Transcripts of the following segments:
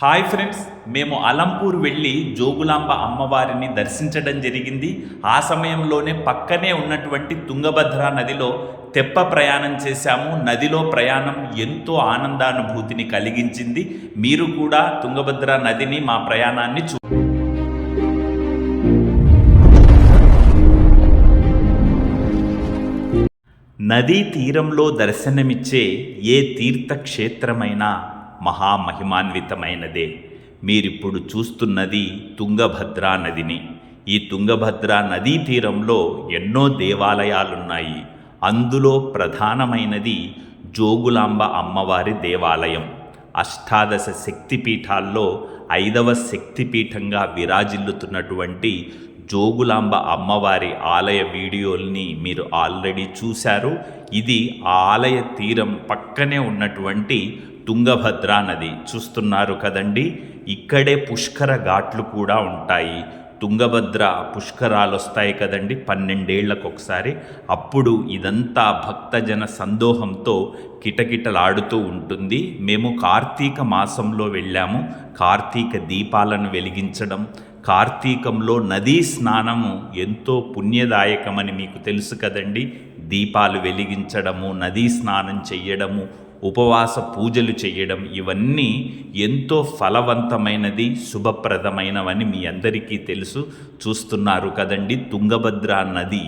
Hi friends మేము అలంపూర్ వెళ్ళి జోగులాంబ అమ్మవారిని దర్శించడం జరిగింది. ఆ సమయంలోనే పక్కనే ఉన్నటువంటి తుంగభద్ర నదిలో తెప్ప ప్రయాణం చేశాము. నదిలో ప్రయాణం ఎంతో ఆనందానుభూతిని కలిగించింది. మీరు కూడా తుంగభద్ర నదిని మా ప్రయాణాన్ని చూ నదీ తీరంలో దర్శనమిచ్చే ఏ తీర్థక్షేత్రమైనా మహామహిమాన్వితమైనదే. మీరిప్పుడు చూస్తున్నది తుంగభద్రా నదిని. ఈ తుంగభద్రా నదీ తీరంలో ఎన్నో దేవాలయాలున్నాయి. అందులో ప్రధానమైనది జోగులాంబ అమ్మవారి దేవాలయం. అష్టాదశ శక్తిపీఠాల్లో ఐదవ శక్తిపీఠంగా విరాజిల్లుతున్నటువంటి జోగులాంబ అమ్మవారి ఆలయ వీడియోల్ని మీరు ఆల్రెడీ చూశారు. ఇది ఆ ఆలయ తీరం పక్కనే ఉన్నటువంటి తుంగభద్రా నది. చూస్తున్నారు కదండి? ఇక్కడే పుష్కర ఘాట్లు కూడా ఉంటాయి. తుంగభద్ర పుష్కరాలు వస్తాయి కదండి పన్నెండేళ్ళకు ఒకసారి అప్పుడు ఇదంతా భక్తజన సందోహంతో కిటకిటలాడుతూ ఉంటుంది. మేము కార్తీక మాసంలో వెళ్ళాము. కార్తీక దీపాలను వెలిగించడం కార్తీకంలో నదీ స్నానము ఎంతో పుణ్యదాయకమని మీకు తెలుసు కదండి. దీపాలు వెలిగించడము నదీ స్నానం చెయ్యడము ఉపవాస పూజలు చేయడం ఇవన్నీ ఎంతో ఫలవంతమైనది శుభప్రదమైనవని మీ అందరికీ తెలుసు. చూస్తున్నారు కదండి తుంగభద్ర నది.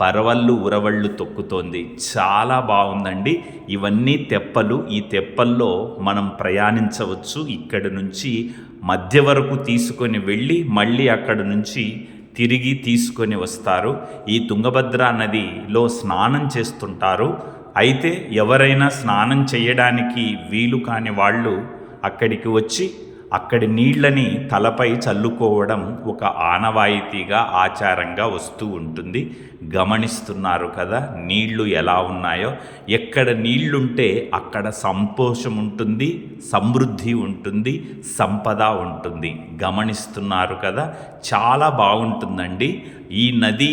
పరవళ్ళు ఉరవళ్ళు తొక్కుతోంది. చాలా బాగుందండి. ఇవన్నీ తెప్పలు. ఈ తెప్పల్లో మనం ప్రయాణించవచ్చు. ఇక్కడ నుంచి మధ్య వరకు తీసుకొని వెళ్ళి మళ్ళీ అక్కడ నుంచి తిరిగి తీసుకొని వస్తారు. ఈ తుంగభద్ర నదిలో స్నానం చేస్తుంటారు. అయితే ఎవరైనా స్నానం చేయడానికి వీలు కాని వాళ్ళు అక్కడికి వచ్చి అక్కడి నీళ్ళని తలపై చల్లుకోవడం ఒక ఆనవాయితీగా ఆచారంగా వస్తూ ఉంటుంది. గమనిస్తున్నారు కదా నీళ్ళు ఎలా ఉన్నాయో. ఎక్కడ నీళ్ళుంటే అక్కడ సంతోషం ఉంటుంది సమృద్ధి ఉంటుంది సంపద ఉంటుంది. గమనిస్తున్నారు కదా చాలా బాగుంటుందండి. ఈ నది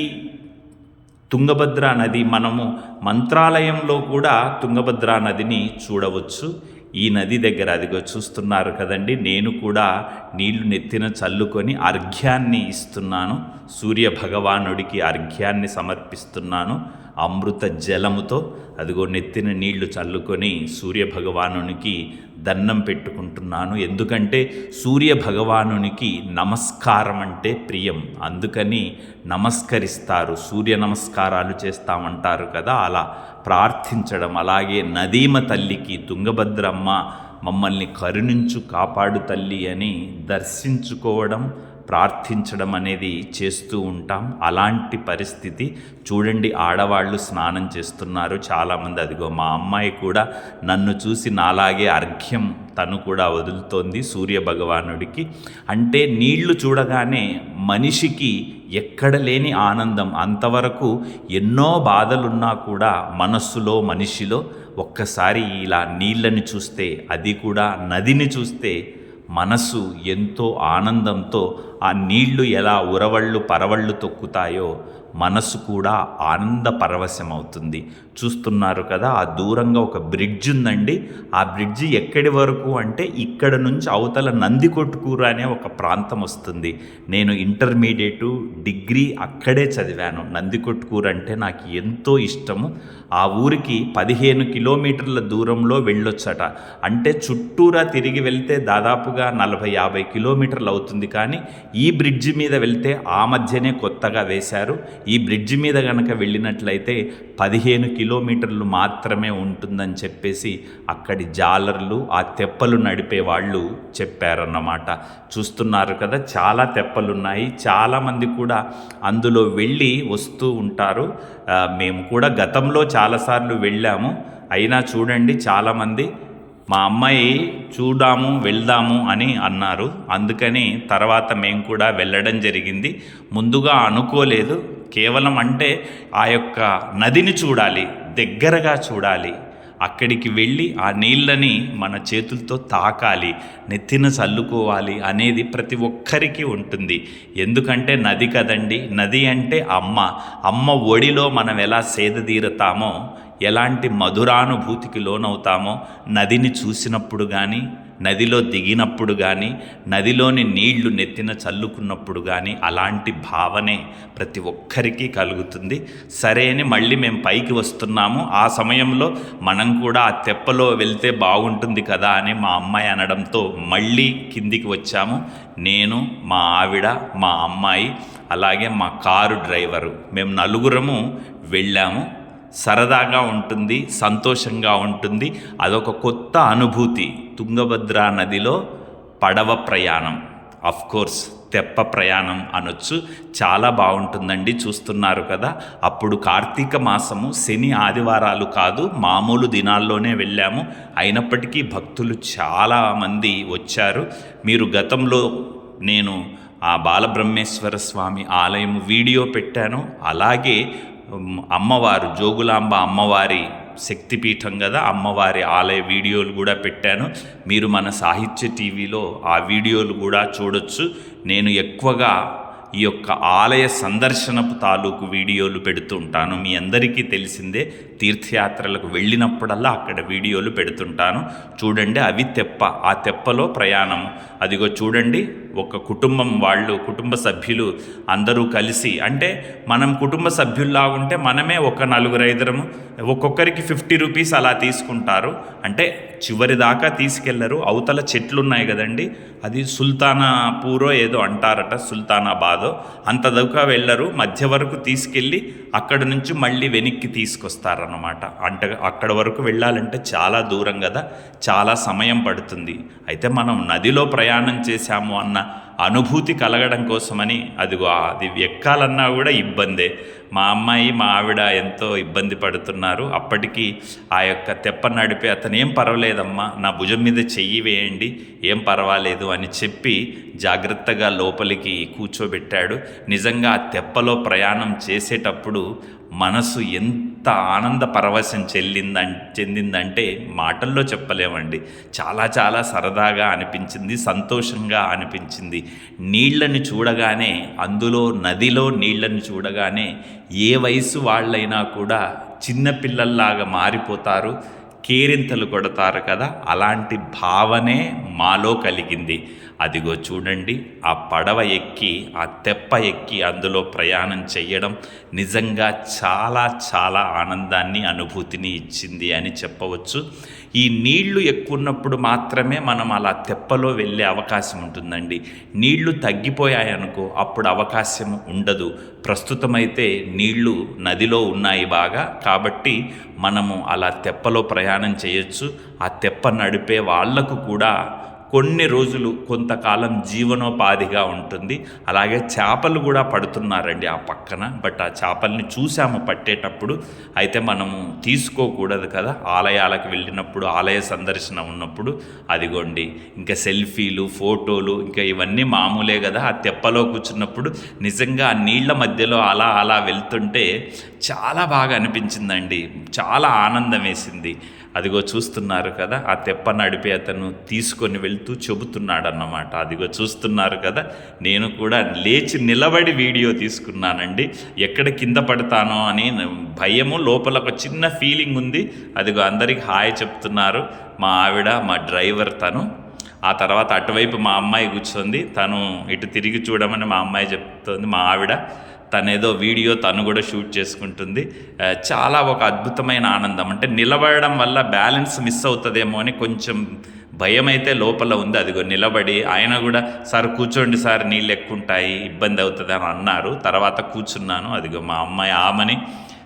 తుంగభద్ర నది మనము మంత్రాలయంలో కూడా తుంగభద్ర నదిని చూడవచ్చు. ఈ నది దగ్గర అదిగో చూస్తున్నారు కదండి. నేను కూడా నీళ్ళు నెత్తిన చల్లుకొని అర్ఘ్యాన్ని ఇస్తున్నాను. సూర్య భగవానుడికి అర్ఘ్యాన్ని సమర్పిస్తున్నాను. అమృత జలముతో అదిగో నెత్తిన నీళ్ళు చల్లుకొని సూర్య భగవానునికి దండం పెట్టుకుంటున్నాను. ఎందుకంటే సూర్య భగవానునికి నమస్కారం అంటే ప్రియం. అందుకని నమస్కరిస్తారు. సూర్య నమస్కారాలు చేస్తామంటారు కదా అలా ప్రార్థించడం. అలాగే నదీమ తల్లికి తుంగభద్రమ్మ మమ్మల్ని కరుణించు కాపాడు తల్లి అని దర్శించుకోవడం ప్రార్థించడం అనేది చేస్తూ ఉంటాం. అలాంటి పరిస్థితి చూడండి ఆడవాళ్ళు స్నానం చేస్తున్నారు. చాలామంది అదిగో మా అమ్మాయి కూడా నన్ను చూసి నాలాగే అర్ఘ్యం తను కూడా వదులుతోంది సూర్య భగవానుడికి. అంటే నీళ్ళు చూడగానే మనిషికి ఎక్కడ లేని ఆనందం. అంతవరకు ఎన్నో బాధలున్నా కూడా మనస్సులో మనిషిలో ఒక్కసారి ఇలా నీళ్ళని చూస్తే అది కూడా నదిని చూస్తే మనసు ఎంతో ఆనందంతో ఆ నీళ్ళు ఎలా ఉరవళ్ళు పరవళ్ళు తొక్కుతాయో మనసు కూడా ఆనంద పరవశమవుతుంది. చూస్తున్నారు కదా ఆ దూరంగా ఒక బ్రిడ్జ్ ఉందండి. ఆ బ్రిడ్జి ఎక్కడి వరకు అంటే ఇక్కడ నుంచి అవతల నందికొట్టుకూరు అనే ఒక ప్రాంతం వస్తుంది. నేను ఇంటర్మీడియట్ డిగ్రీ అక్కడే చదివాను. నందికొట్టుకూరు అంటే నాకు ఎంతో ఇష్టము. ఆ ఊరికి పదిహేను కిలోమీటర్ల దూరంలో వెళ్ళొచ్చట. అంటే చుట్టూరా తిరిగి వెళ్తే దాదాపుగా నలభై యాభై కిలోమీటర్లు అవుతుంది. కానీ ఈ బ్రిడ్జి మీద వెళ్తే ఆ మధ్యనే కొత్తగా వేశారు. ఈ బ్రిడ్జ్ మీద కనుక వెళ్ళినట్లయితే పదిహేను కిలోమీటర్లు మాత్రమే ఉంటుందని చెప్పేసి అక్కడి జాలర్లు ఆ తెప్పలు నడిపే వాళ్ళు చెప్పారన్నమాట. చూస్తున్నారు కదా చాలా తెప్పలున్నాయి. చాలామంది కూడా అందులో వెళ్ళి వస్తూ ఉంటారు. మేము కూడా గతంలో చాలాసార్లు వెళ్ళాము. అయినా చూడండి చాలామంది మా అమ్మాయి చూడాము వెళ్దాము అని అన్నారు. అందుకని తర్వాత మేము కూడా వెళ్ళడం జరిగింది. ముందుగా అనుకోలేదు. కేవలం అంటే ఆ యొక్క నదిని చూడాలి దగ్గరగా చూడాలి. అక్కడికి వెళ్ళి ఆ నీళ్ళని మన చేతులతో తాకాలి నెత్తిన చల్లుకోవాలి అనేది ప్రతి ఒక్కరికి ఉంటుంది. ఎందుకంటే నది కదండి నది అంటే అమ్మ. అమ్మ ఒడిలో మనం ఎలా సేదతీరతామో ఎలాంటి మధురానుభూతికి లోనవుతామో నదిని చూసినప్పుడు కానీ నదిలో దిగినప్పుడు కానీ నదిలోని నీళ్ళు నెత్తిన చల్లుకున్నప్పుడు కానీ అలాంటి భావనే ప్రతి ఒక్కరికి కలుగుతుంది. సరే అని మళ్ళీ మేము పైకి వస్తున్నాము. ఆ సమయంలో మనం కూడా ఆ తెప్పలో వెళ్తే బాగుంటుంది కదా అని మా అమ్మాయి అనడంతో మళ్ళీ కిందికి వచ్చాము. నేను మా ఆవిడ మా అమ్మాయి అలాగే మా కారు డ్రైవరు. మేము నలుగురము వెళ్ళాము. సరదాగా ఉంటుంది సంతోషంగా ఉంటుంది. అదొక కొత్త అనుభూతి. తుంగభద్రా నదిలో పడవ ప్రయాణం. అఫ్ కోర్స్ తెప్ప ప్రయాణం అనొచ్చు. చాలా బాగుంటుందండి చూస్తున్నారు కదా. అప్పుడు కార్తీక మాసము శని ఆదివారాలు కాదు మామూలు దినాల్లోనే వెళ్ళాము. అయినప్పటికీ భక్తులు చాలామంది వచ్చారు. మీరు గతంలో నేను ఆ బాలబ్రహ్మేశ్వర స్వామి ఆలయం వీడియో పెట్టాను. అలాగే అమ్మవారు జోగులాంబ అమ్మవారి శక్తిపీఠం కదా అమ్మవారి ఆలయ వీడియోలు కూడా పెట్టాను. మీరు మన సాహిత్య టీవీలో ఆ వీడియోలు కూడా చూడొచ్చు. నేను ఎక్కువగా ఈ యొక్క ఆలయ సందర్శనపు తాలూకు వీడియోలు పెడుతుంటాను మీ అందరికీ తెలిసిందే తీర్థయాత్రలకు వెళ్ళినప్పుడల్లా అక్కడ వీడియోలు పెడుతుంటాను. చూడండి అవి తెప్ప ఆ తెప్పలో ప్రయాణం అదిగో చూడండి. ఒక కుటుంబం వాళ్ళు కుటుంబ సభ్యులు అందరూ కలిసి అంటే మనం కుటుంబ సభ్యుల్లా ఉంటే మనమే ఒక నలుగురు ఐదురము ఒక్కొక్కరికి ఫిఫ్టీ రూపీస్ అలా తీసుకుంటారు. అంటే చివరి దాకా తీసుకెళ్ళరు. అవతల చెట్లు ఉన్నాయి కదండి. అది సుల్తానాపూరో ఏదో అంటారట సుల్తానాబాదో అంత దాకా వెళ్ళరు. మధ్య వరకు తీసుకెళ్ళి అక్కడ నుంచి మళ్ళీ వెనక్కి తీసుకొస్తారన్నమాట. అంటే అక్కడ వరకు వెళ్ళాలంటే చాలా దూరం కదా చాలా సమయం పడుతుంది. అయితే మనం నదిలో ప్రయాణం చేశాము అన్న అనుభూతి కలగడం కోసమని అదిగో అది ఎక్కాలన్నా కూడా ఇబ్బందే. మా అమ్మాయి మా ఆవిడ ఎంతో ఇబ్బంది పడుతున్నారు. అప్పటికి ఆ యొక్క తెప్ప నడిపే అతను ఏం పర్వాలేదమ్మా నా భుజం మీద చెయ్యి వేయండి ఏం పర్వాలేదు అని చెప్పి జాగ్రత్తగా లోపలికి కూర్చోబెట్టాడు. నిజంగా ఆ తెప్పలో ప్రయాణం చేసేటప్పుడు మనసు ఎంత ఆనంద పరవశం చెల్లిందం చెందిందంటే మాటల్లో చెప్పలేమండి. చాలా చాలా సరదాగా అనిపించింది సంతోషంగా అనిపించింది. నీళ్ళను చూడగానే అందులో నదిలో నీళ్ళను చూడగానే ఏ వయసు వాళ్ళైనా కూడా చిన్నపిల్లల్లాగా మారిపోతారు కేరింతలు కొడతారు కదా? అలాంటి భావనే మాలో కలిగింది. అదిగో చూడండి ఆ పడవ ఎక్కి ఆ తెప్ప ఎక్కి అందులో ప్రయాణం చేయడం నిజంగా చాలా చాలా ఆనందాన్ని అనుభూతిని ఇచ్చింది అని చెప్పవచ్చు. ఈ నీళ్ళు ఎక్కువ ఉన్నప్పుడు మాత్రమే మనం అలా తెప్పలో వెళ్ళే అవకాశం ఉంటుందండి. నీళ్ళు తగ్గిపోయాయనుకో అప్పుడు అవకాశం ఉండదు. ప్రస్తుతమైతే నీళ్ళు నదిలో ఉన్నాయి బాగా కాబట్టి మనము అలా తెప్పలో ప్రయాణం చేయొచ్చు ఆ తెప్ప నడిపే వాళ్ళకు కూడా కొన్ని రోజులు కొంతకాలం జీవనోపాధిగా ఉంటుంది. అలాగే చేపలు కూడా పడుతున్నారండి ఆ పక్కన. బట్ ఆ చేపల్ని చూసాము పట్టేటప్పుడు. అయితే మనము తీసుకోకూడదు కదా. ఆలయాలకు వెళ్ళినప్పుడు ఆలయ సందర్శన ఉన్నప్పుడు అదిగోండి. ఇంకా సెల్ఫీలు ఫోటోలు ఇంకా ఇవన్నీ మామూలే కదా. ఆ తెప్పలో కూర్చున్నప్పుడు నిజంగా ఆ నీళ్ళ మధ్యలో అలా అలా వెళ్తుంటే చాలా బాగా అనిపించిందండి. చాలా ఆనందం వేసింది. అదిగో చూస్తున్నారు కదా ఆ తెప్ప నడిపే అతను తీసుకొని వెళ్తూ చెబుతున్నాడు అన్నమాట అదిగో చూస్తున్నారు కదా నేను కూడా లేచి నిలబడి వీడియో తీసుకున్నానండి. ఎక్కడ కింద పడతానో అని భయము లోపల ఒక చిన్న ఫీలింగ్ ఉంది. అదిగో అందరికి హాయ్ చెప్తున్నారు. మా ఆవిడ మా డ్రైవర్ తను. ఆ తర్వాత అటువైపు మా అమ్మాయి కూర్చుంది. తను ఇటు తిరిగి చూడమని మా అమ్మాయి చెప్తుంది మా ఆవిడ. తనేదో వీడియో తను కూడా షూట్ చేసుకుంటుంది. చాలా ఒక అద్భుతమైన ఆనందం. అంటే నిలబడడం వల్ల బ్యాలెన్స్ మిస్ అవుతుందేమో అని కొంచెం భయం అయితే లోపల ఉంది. అదిగో నిలబడి ఆయన కూడా సార్ కూర్చోండి సార్ నీళ్ళు ఎక్కుంటాయి ఇబ్బంది అవుతుంది అని అన్నారు. తర్వాత కూర్చున్నాను. అదిగో మా అమ్మాయి ఆమని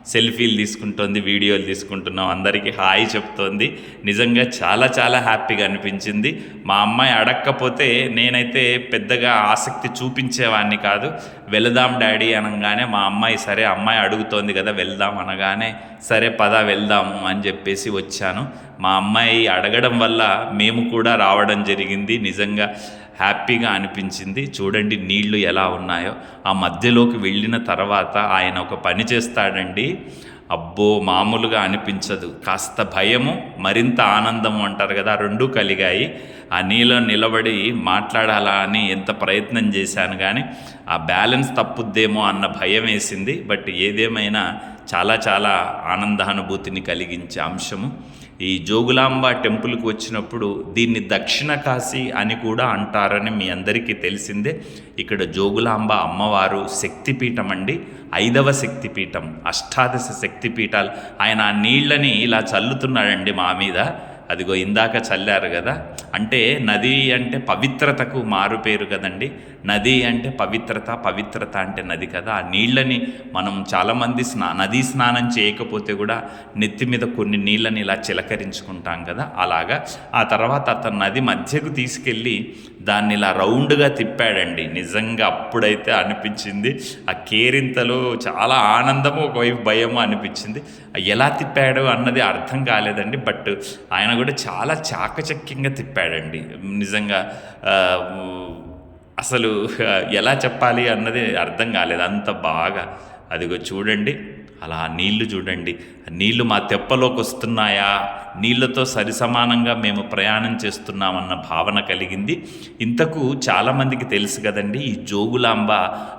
సెల్ఫీలు తీసుకుంటోంది వీడియోలు తీసుకుంటున్నాం అందరికీ హాయ్ చెప్తోంది. నిజంగా చాలా చాలా హ్యాపీగా అనిపించింది. మా అమ్మాయి అడక్కపోతే నేనైతే పెద్దగా ఆసక్తి చూపించేవాడిని కాదు. వెళదాం డాడీ అనగానే మా అమ్మాయి సరే అమ్మాయి అడుగుతోంది కదా వెళ్దాం అనగానే సరే పద వెళ్దాము అని చెప్పేసి వచ్చాను. మా అమ్మాయి అడగడం వల్ల మేము కూడా రావడం జరిగింది. నిజంగా హ్యాపీగా అనిపించింది. చూడండి నీళ్ళు ఎలా ఉన్నాయో. ఆ మధ్యలోకి వెళ్ళిన తర్వాత ఆయన ఒక పని చేస్తాడండి. అబ్బో మామూలుగా అనిపించదు. కాస్త భయము మరింత ఆనందము అంటారు కదా రెండూ కలిగాయి. ఆ నీలో నిలబడి మాట్లాడాలా అని ఎంత ప్రయత్నం చేశాను కానీ ఆ బ్యాలెన్స్ తప్పుద్దేమో అన్న భయం వేసింది. బట్ ఏదేమైనా చాలా చాలా ఆనందానుభూతిని కలిగించే అంశము. ఈ జోగులాంబ టెంపుల్కి వచ్చినప్పుడు దీన్ని దక్షిణ కాశీ అని కూడా అంటారని మీ అందరికీ తెలిసిందే. ఇక్కడ జోగులాంబ అమ్మవారు శక్తిపీఠం అండి. ఐదవ శక్తిపీఠం అష్టాదశ శక్తిపీఠాలు. ఆయన ఆ నీళ్ళని ఇలా చల్లుతున్నాడండి మా మీద. అదిగో ఇందాక చల్లారు కదా. అంటే నది అంటే పవిత్రతకు మారు పేరు కదండి. నది అంటే పవిత్రత పవిత్రత అంటే నది కదా. ఆ నీళ్ళని మనం చాలామంది స్నా నదీ స్నానం చేయకపోతే కూడా నెత్తి మీద కొన్ని నీళ్ళని ఇలా చిలకరించుకుంటాం కదా. అలాగా. ఆ తర్వాత అతను నది మధ్యకు తీసుకెళ్ళి దాన్ని ఇలా రౌండ్గా తిప్పాడండి. నిజంగా అప్పుడైతే అనిపించింది. ఆ కేరింతలో చాలా ఆనందము ఒకవైపు భయము అనిపించింది. ఎలా తిప్పాడు అన్నది అర్థం కాలేదండి. బట్ ఆయన కూడా చాలా చాకచక్యంగా తిప్పాడండి. నిజంగా అసలు ఎలా చెప్పాలి అన్నది అర్థం కాలేదు. అంత బాగా. అదిగో చూడండి. అలా నీళ్ళు చూడండి. నీళ్ళు మా తెప్పలోకి వస్తున్నాయా? నీళ్ళతో సరిసమానంగా మేము ప్రయాణం చేస్తున్నామన్న భావన కలిగింది. ఇంతకు చాలామందికి తెలుసు కదండి ఈ జోగులాంబ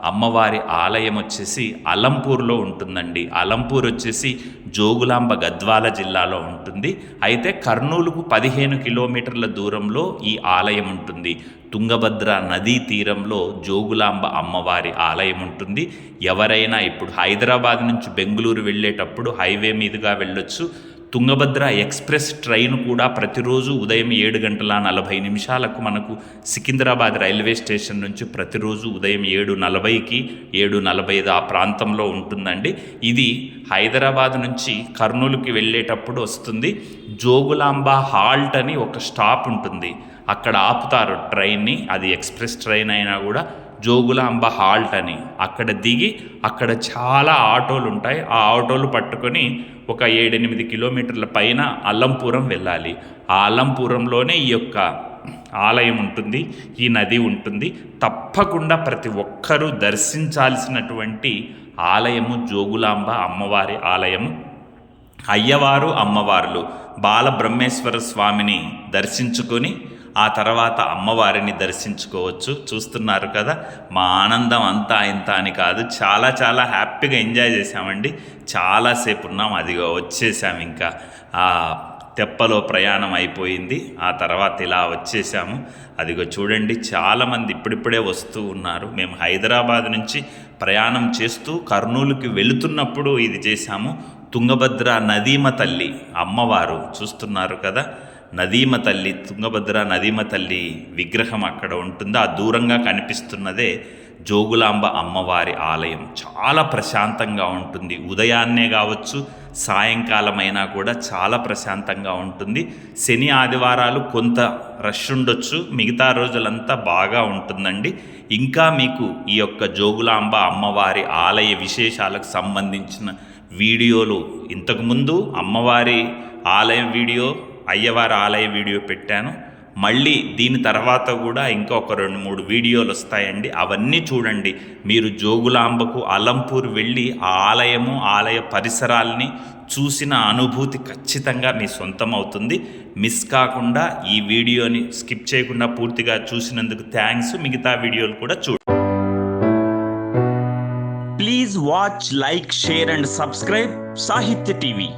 అమ్మవారి ఆలయం వచ్చేసి అలంపూర్లో ఉంటుందండి. అలంపూర్ వచ్చేసి జోగులాంబ గద్వాల జిల్లాలో ఉంటుంది. అయితే కర్నూలుకు పదిహేను కిలోమీటర్ల దూరంలో ఈ ఆలయం ఉంటుంది. తుంగభద్ర నదీ తీరంలో జోగులాంబ అమ్మవారి ఆలయం ఉంటుంది. ఎవరైనా ఇప్పుడు హైదరాబాద్ నుంచి బెంగళూరు వెళ్ళేటప్పుడు హైవే మీదుగా వెళ్ళొచ్చు. తుంగభద్ర ఎక్స్ప్రెస్ ట్రైన్ కూడా ప్రతిరోజు ఉదయం ఏడు గంటల నలభై నిమిషాలకు మనకు సికింద్రాబాద్ రైల్వే స్టేషన్ నుంచి ప్రతిరోజు ఉదయం ఏడు నలభైకి ఏడు నలభై ఐదు ఆ ప్రాంతంలో ఉంటుందండి. ఇది హైదరాబాద్ నుంచి కర్నూలుకి వెళ్ళేటప్పుడు వస్తుంది. జోగులాంబ హాల్ట్ అని ఒక స్టాప్ ఉంటుంది. అక్కడ ఆపుతారు ట్రైన్ని. అది ఎక్స్ప్రెస్ ట్రైన్ అయినా కూడా జోగులాంబ హాల్ట్ అని. అక్కడ దిగి అక్కడ చాలా ఆటోలు ఉంటాయి. ఆ ఆటోలు పట్టుకొని ఒక ఏడెనిమిది కిలోమీటర్ల పైన అల్లంపురం వెళ్ళాలి. ఆ అల్లంపురంలోనే ఈ యొక్క ఆలయం ఉంటుంది ఈ నది ఉంటుంది. తప్పకుండా ప్రతి ఒక్కరూ దర్శించాల్సినటువంటి ఆలయము జోగులాంబ అమ్మవారి ఆలయము. అయ్యవారు అమ్మవార్లు బాలబ్రహ్మేశ్వర స్వామిని దర్శించుకొని ఆ తర్వాత అమ్మవారిని దర్శించుకోవచ్చు. చూస్తున్నారు కదా? మా ఆనందం అంతా ఇంత అని కాదు. చాలా చాలా హ్యాపీగా ఎంజాయ్ చేసామండి చాలాసేపు ఉన్నాం. అదిగో వచ్చేసాం ఇంకా. ఆ తెప్పలో ప్రయాణం అయిపోయింది. ఆ తర్వాత ఇలా వచ్చేసాము. అదిగో చూడండి చాలామంది ఇప్పుడిప్పుడే వస్తూ ఉన్నారు. మేము హైదరాబాద్ నుంచి ప్రయాణం చేస్తూ కర్నూలుకి వెళుతున్నప్పుడు ఇది చేశాము. తుంగభద్ర నదీమ తల్లి అమ్మవారు. చూస్తున్నారు కదా? నదీమ తల్లి తుంగభద్ర నదీమ తల్లి విగ్రహం అక్కడ ఉంటుంది? ఆ దూరంగా కనిపిస్తున్నదే జోగులాంబ అమ్మవారి ఆలయం. చాలా ప్రశాంతంగా ఉంటుంది. ఉదయాన్నే కావచ్చు సాయంకాలమైనా కూడా చాలా ప్రశాంతంగా ఉంటుంది. శని ఆదివారాలు కొంత రష్ ఉండొచ్చు మిగతా రోజులంతా బాగా ఉంటుందండి. ఇంకా మీకు ఈ యొక్క జోగులాంబ అమ్మవారి ఆలయ విశేషాలకు సంబంధించిన వీడియోలు ఇంతకుముందు అమ్మవారి ఆలయం వీడియో అయ్యవారి ఆలయ వీడియో పెట్టాను. మళ్ళీ దీని తర్వాత కూడా ఇంకా ఒక రెండు మూడు వీడియోలు వస్తాయండి. అవన్నీ చూడండి. మీరు జోగులాంబకు అలంపూర్ వెళ్ళి ఆ ఆలయము ఆలయ పరిసరాల్ని చూసిన అనుభూతి ఖచ్చితంగా మీ సొంతం అవుతుంది. మిస్ కాకుండా ఈ వీడియోని స్కిప్ చేయకుండా పూర్తిగా చూసినందుకు థ్యాంక్స్. మిగతా వీడియోలు కూడా చూడండి please watch like share and subscribe Sahitya TV